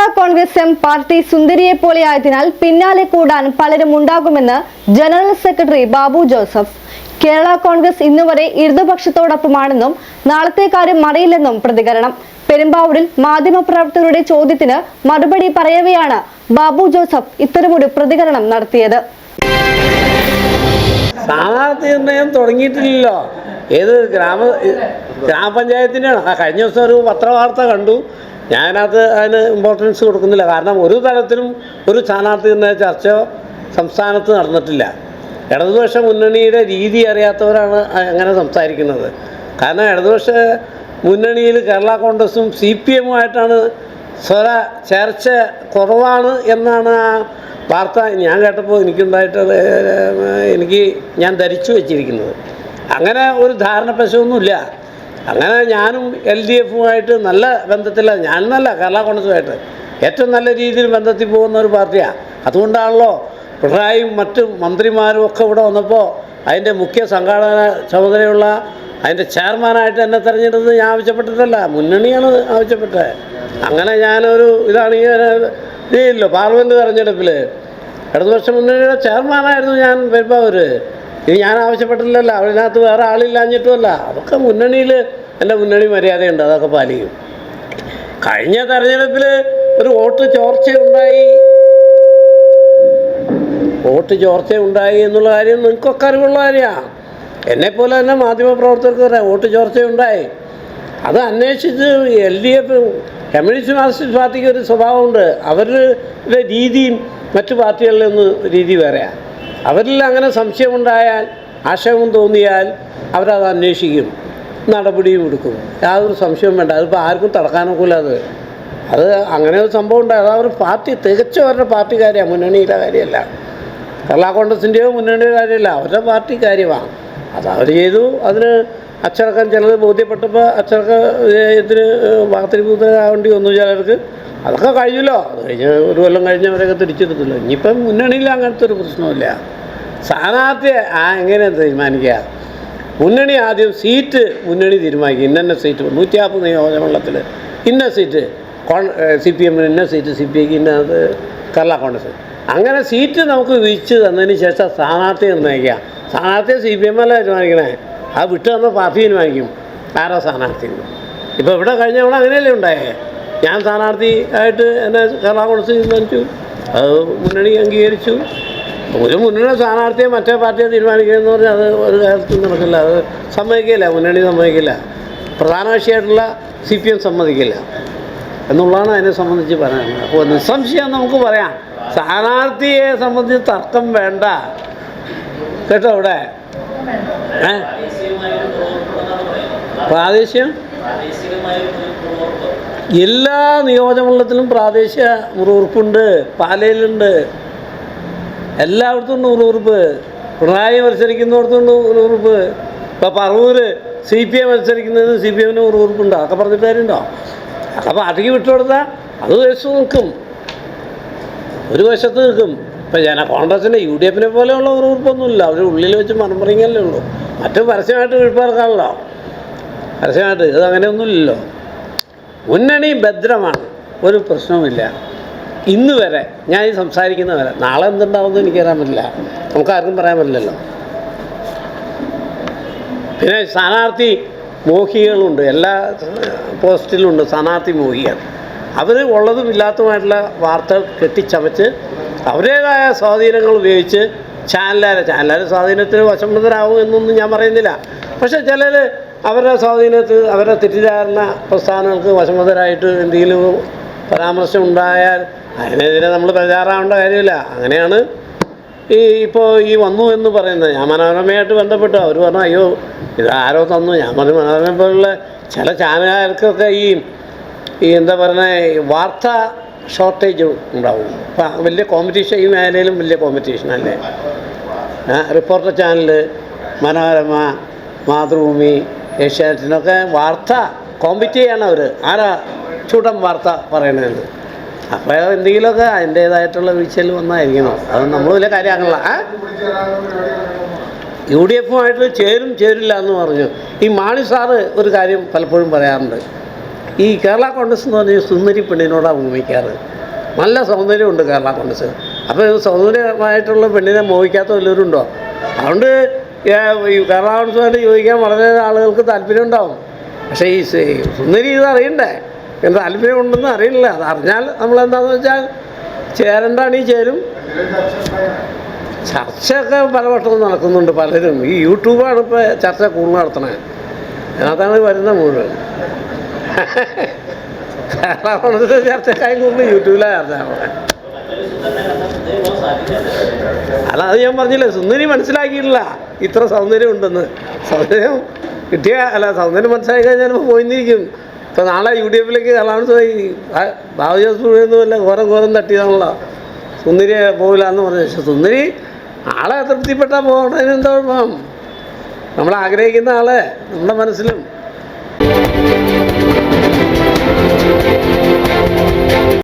Kerala Congress M party സുന്ദരിയെ പോലെയായതിനാൽ പിന്നാലെ കൂടാൻ പലരും ഉണ്ടാകുമെന്ന് general secretary Babu Joseph. Kerala Congress ഇന്നുവരെ ഇടതുപക്ഷത്തോടൊപ്പമാണെന്നും നാളത്തെ കാര്യം അറിയില്ലെന്നും പ്രതികരണം. പെരുമ്പാവൂരിൽ മാധ്യമപ്രവർത്തകരുടെ ചോദ്യത്തിന് മറുപടി പറയവെയാണ് ബാബു ജോസഫ് ഇത്തരമൊരു പ്രതികരണം നടത്തിയത്. സ്ഥാനാർത്ഥി നിർണയം തുടങ്ങിയിട്ടില്ലല്ലോ. ഏത് ഗ്രാമ ഗ്രാമപഞ്ചായത്തിന്റെയാണ് കഴിഞ്ഞ ദിവസം ഒരു പത്രവാർത്ത കണ്ടു. ഞാനത് അതിന് ഇമ്പോർട്ടൻസ് കൊടുക്കുന്നില്ല. കാരണം ഒരു തരത്തിലും ഒരു സ്ഥാനാർത്ഥി എന്ന ചർച്ച സംസ്ഥാനത്ത് നടന്നിട്ടില്ല. ഇടതുപക്ഷ മുന്നണിയുടെ രീതി അറിയാത്തവരാണ് അങ്ങനെ സംസാരിക്കുന്നത്. കാരണം ഇടതുപക്ഷ മുന്നണിയിൽ കേരള കോൺഗ്രസും സി പി എമ്മുമായിട്ടാണ് സ്വര ചേർച്ച കുറവാണ് എന്നാണ് ആ വാർത്ത ഞാൻ കേട്ടപ്പോൾ എനിക്കുണ്ടായിട്ട് എനിക്ക് ഞാൻ ധരിച്ചു വെച്ചിരിക്കുന്നത്. അങ്ങനെ ഒരു ധാരണ പശമൊന്നുമില്ല അങ്ങനെ ഞാനും എൽ ഡി എഫുമായിട്ട് നല്ല ബന്ധത്തിലാണ് ഞാനെന്നല്ല കേരള കോൺഗ്രസുമായിട്ട്. ഏറ്റവും നല്ല രീതിയിൽ ബന്ധത്തിൽ പോകുന്ന ഒരു പാർട്ടിയാണ് അതുകൊണ്ടാണല്ലോ പിണറായിയും മറ്റ് മന്ത്രിമാരും ഒക്കെ ഇവിടെ വന്നപ്പോൾ അതിന്റെ മുഖ്യ സംഘാടന ചുമതലയുള്ള അതിന്റെ ചെയർമാനായിട്ട് എന്നെ തിരഞ്ഞെടുത്തത് ഞാൻ ആവശ്യപ്പെട്ടിട്ടല്ല. മുന്നണിയാണ് ആവശ്യപ്പെട്ടത്. അങ്ങനെ ഞാനൊരു ഇതാണ് ഇതില്ലോ പാർലമെന്റ് തെരഞ്ഞെടുപ്പിൽ ഇടതുപക്ഷ മുന്നണിയുടെ ചെയർമാനായിരുന്നു ഞാൻ പെരുമ്പാവൂർ ഇത് ഞാൻ ആവശ്യപ്പെട്ടില്ലല്ലോ അതിനകത്ത് വേറെ ആളില്ലാഞ്ഞിട്ടുമല്ല. അതൊക്കെ മുന്നണിയിൽ എന്റെ മുന്നണി മര്യാദയുണ്ട് അതൊക്കെ പാലിക്കും. കഴിഞ്ഞ തെരഞ്ഞെടുപ്പിൽ ഒരു വോട്ട് ചോർച്ചയുണ്ടായി. വോട്ട് ചോർച്ചയുണ്ടായി എന്നുള്ള കാര്യം നിങ്ങൾക്കൊക്കെ അറിവുള്ള കാര്യമാണ് എന്നെപ്പോലെ തന്നെ മാധ്യമപ്രവർത്തകർക്ക് പറയാം വോട്ട് ചോർച്ചയുണ്ടായി. അത് അന്വേഷിച്ച് L D F communist marxist പാർട്ടിക്ക് ഒരു സ്വഭാവമുണ്ട്. അവരുടെ രീതിയും മറ്റു പാർട്ടികളിൽ നിന്ന് രീതി വേറെയാണ് അവരിൽ അങ്ങനെ സംശയമുണ്ടായാൽ ആശയം തോന്നിയാൽ അവരത് അന്വേഷിക്കും നടപടിയും എടുക്കും. യാതൊരു സംശയവും വേണ്ട. അതിപ്പോൾ ആർക്കും തടക്കാനൊക്കില്ല അത്. അത് അങ്ങനെ ഒരു സംഭവം ഉണ്ടായി. അത് അവർ പാർട്ടി തികച്ചും അവരുടെ പാർട്ടി കാര്യമാണ് മുന്നണിയുടെ കാര്യമല്ല. കേരള കോൺഗ്രസിന്റെയോ മുന്നണിയുടെ കാര്യമല്ല. അവരുടെ പാർട്ടി കാര്യമാണ് അത് അവർ ചെയ്തു. അതിന് അച്ചടക്കം ചിലത് ബോധ്യപ്പെട്ടപ്പോൾ അച്ചടക്ക ഇതിന് വാർത്തരീഭൂതരാവേണ്ടി വന്നു ചിലർക്ക്. അതൊക്കെ കഴിഞ്ഞല്ലോ. അത് കഴിഞ്ഞ് ഒരു കൊല്ലം കഴിഞ്ഞ് അവരൊക്കെ തിരിച്ചെടുത്തല്ലോ. ഇനിയിപ്പം മുന്നണിയിൽ അങ്ങനത്തെ ഒരു പ്രശ്നമില്ല സ്ഥാനാർത്ഥി ആ എങ്ങനെ തീരുമാനിക്കുക? മുന്നണി ആദ്യം സീറ്റ് മുന്നണി തീരുമാനിക്കും. ഇന്ന സീറ്റ് നൂറ്റി നിയോജകമണ്ഡലത്തിൽ ഇന്ന സീറ്റ് കോൺ സി പി എമ്മിന് ഇന്ന സീറ്റ് സി പി ഐക്ക് ഇന്നത് കേരള കോൺഗ്രസ്. അങ്ങനെ സീറ്റ് നമുക്ക് വിരിച്ച് തന്നതിന് ശേഷം സ്ഥാനാർത്ഥി നിർണയിക്കുക സ്ഥാനാർത്ഥിയെ സി പി എം അല്ല തീരുമാനിക്കണേ? അത് വിട്ടു തന്ന പാർട്ടി തീരുമാനിക്കും. ആരാ സ്ഥാനാർത്ഥി? ഇപ്പോൾ ഇവിടെ കഴിഞ്ഞ തവണ അങ്ങനെയല്ലേ ഉണ്ടായേ? ഞാൻ സ്ഥാനാർത്ഥി ആയിട്ട് എന്നെ കേരള കോൺഗ്രസ് തീരുമാനിച്ചു. അത് മുന്നണി അംഗീകരിച്ചു. ഒരു മുന്നണി സ്ഥാനാർത്ഥിയെ മറ്റേ പാർട്ടിയെ തീരുമാനിക്കുക എന്ന് പറഞ്ഞാൽ അത് ഒരു കാലത്തും നടക്കില്ല. അത് സമ്മതിക്കില്ല. മുന്നണി സമ്മതിക്കില്ല. പ്രധാന കക്ഷിയായിട്ടുള്ള സി പി എം സമ്മതിക്കില്ല എന്നുള്ളതാണ് അതിനെ സംബന്ധിച്ച് പറയുന്നത്. അപ്പോൾ നിസ്സംശയം നമുക്ക് പറയാം. സ്ഥാനാർത്ഥിയെ സംബന്ധിച്ച് തർക്കം വേണ്ട. കേട്ടോ ഇവിടെ പ്രാദേശികം? എല്ലാ നിയോജകമണ്ഡലത്തിലും പ്രാദേശിക മുറിവുറുപ്പുണ്ട് പാലയിലുണ്ട്. എല്ലായിടത്തും നൂറ് നൂറുറുപ്പ്. പിണറായി മത്സരിക്കുന്നിടത്തുണ്ട് നൂറുറുപ്പ്. ഇപ്പോൾ പറവൂര് സി പി എം മത്സരിക്കുന്നതിന് സി പി എമ്മിന് നൂറുറുപ്പുണ്ട്. അതൊക്കെ പറഞ്ഞിട്ട് കാര്യമുണ്ടോ? അടുക്കി വിട്ടു വിട്ടുകൊടുത്താൽ അത് വശത്ത് നിൽക്കും. ഒരു വശത്ത് നിൽക്കും. ഇപ്പം ജന കോൺഗ്രസിന്റെ യു ഡി എഫിനെ പോലെയുള്ള ഉറുപ്പൊന്നുമില്ല അവർ ഉള്ളിൽ വെച്ച് മറമ്പറിങ്ങല്ലേ ഉള്ളൂ. മറ്റു പരസ്യമായിട്ട് വീഴ്പാർക്കാണല്ലോ പരസ്യമായിട്ട് ഇത് അങ്ങനെയൊന്നുമില്ലല്ലോ. മുന്നണി ഭദ്രമാണ്. ഒരു പ്രശ്നവുമില്ല. ഇന്ന് വരെ ഞാൻ ഈ സംസാരിക്കുന്ന വരെ നാളെ എന്തുണ്ടാവുമെന്ന് എനിക്കറിയാൻ പറ്റില്ല. നമുക്ക് ആർക്കും പറയാൻ പറ്റില്ലല്ലോ. പിന്നെ സ്ഥാനാർത്ഥി മോഹികളുണ്ട് എല്ലാ പോസ്റ്റിലുണ്ട് സ്ഥാനാർത്ഥി മോഹികൾ അവർ ഉള്ളതും ഇല്ലാത്തതുമായിട്ടുള്ള വാർത്തകൾ കെട്ടിച്ചമച്ച് അവരുടേതായ സ്വാധീനങ്ങൾ ഉപയോഗിച്ച് ചാനലാരെ ചാനലാരെ സ്വാധീനത്തിന് വശംബദ്ധരാകും എന്നൊന്നും ഞാൻ പറയുന്നില്ല. പക്ഷെ ചിലർ അവരുടെ സ്വാധീനത്തിൽ അവരുടെ തെറ്റിദ്ധാരണ പ്രസ്ഥാനങ്ങൾക്ക് വശംബദ്ധരായിട്ട് എന്തെങ്കിലും പരാമർശം ഉണ്ടായാൽ അതിനെതിരെ നമ്മൾ പ്രചാരമാവേണ്ട കാര്യമില്ല. അങ്ങനെയാണ് ഈ ഇപ്പോൾ ഈ വന്നു എന്ന് പറയുന്നത്. ഞാൻ മനോരമയായിട്ട് ബന്ധപ്പെട്ടു. അവർ പറഞ്ഞു അയ്യോ ഇത് ആരോ തന്നു. ഞാൻ പറഞ്ഞു മനോരമ പോലുള്ള ചില ചാനലുകാർക്കൊക്കെ ഈ ഈ എന്താ പറയുന്നത് വാർത്ത ഷോർട്ടേജ് ഉണ്ടാവും. അപ്പം വലിയ കോമ്പറ്റീഷൻ ഈ മേഖലയിലും വലിയ കോമ്പറ്റീഷൻ അല്ലേ? റിപ്പോർട്ടർ ചാനൽ മനോരമ മാതൃഭൂമി ഏഷ്യാനെറ്റിനൊക്കെ വാർത്ത കോമ്പറ്റ് ചെയ്യാണ് അവർ ആരാ ചൂടൻ വാർത്ത പറയണതെന്ന് അപ്പോൾ എന്തെങ്കിലുമൊക്കെ അതിന്റേതായിട്ടുള്ള വീഴ്ചയിൽ വന്നായിരിക്കണം അത് നമ്മൾ വലിയ കാര്യമാകണില്ല ആ? യു ഡി എഫുമായിട്ട് ചേരും ചേരില്ല എന്ന് പറഞ്ഞു. ഈ മാണി സാറ് ഒരു കാര്യം പലപ്പോഴും പറയാറുണ്ട്. ഈ കേരള കോൺഗ്രസ് എന്ന് പറഞ്ഞാൽ സുന്ദരി പെണ്ണിനോടാണ് ഭൂമിക്കാറ് നല്ല സൗന്ദര്യമുണ്ട് കേരള കോൺഗ്രസ്. അപ്പോൾ സൗന്ദര്യമായിട്ടുള്ള പെണ്ണിനെ മോഹിക്കാത്ത വല്ലവരുണ്ടോ? അതുകൊണ്ട് കേരള കോൺഗ്രസുമായിട്ട് ചോദിക്കാൻ വളരെ ആളുകൾക്ക് താല്പര്യം ഉണ്ടാവും പക്ഷേ ഈ സുന്ദരി ഇത് അറിയണ്ടേ? എന്ത് താല്പര്യം ഉണ്ടെന്ന് അറിയില്ല. അത് അറിഞ്ഞാൽ നമ്മളെന്താണെന്ന് വെച്ചാൽ ഈ ചേരും. ചർച്ചയൊക്കെ പലവട്ടം നടക്കുന്നുണ്ട് പലരും. ഈ യൂട്യൂബാണ് ഇപ്പോൾ ചർച്ച കൂടുതൽ നടത്തണത് അതിനകത്താണ് വരുന്ന മുഴുവൻ. കേരള ചർച്ചക്കായി കൂടുതൽ യൂട്യൂബിലാണ് ചർച്ച അല്ല അത് ഞാൻ പറഞ്ഞില്ലേ സുന്ദരി മനസ്സിലാക്കിയിട്ടില്ല. ഇത്ര സൗന്ദര്യം ഉണ്ടെന്ന് സൗന്ദര്യം കിട്ടിയ അല്ല സൗന്ദര്യം മനസ്സിലാക്കി കഴിഞ്ഞാൽ പോയിരിക്കും ഇപ്പം നാളെ യു ഡി എഫിലേക്ക് പോയി അല്ല ഘോരം ഘോരം തട്ടിയതാണല്ലോ. സുന്ദരി പോകില്ല എന്ന് പറഞ്ഞു. പക്ഷെ സുന്ദരി ആളെ അതൃപ്തിപ്പെട്ടാൽ പോകണതിന് എന്താ കുഴപ്പം? നമ്മൾ ആഗ്രഹിക്കുന്ന ആളെ നമ്മുടെ മനസ്സിലും.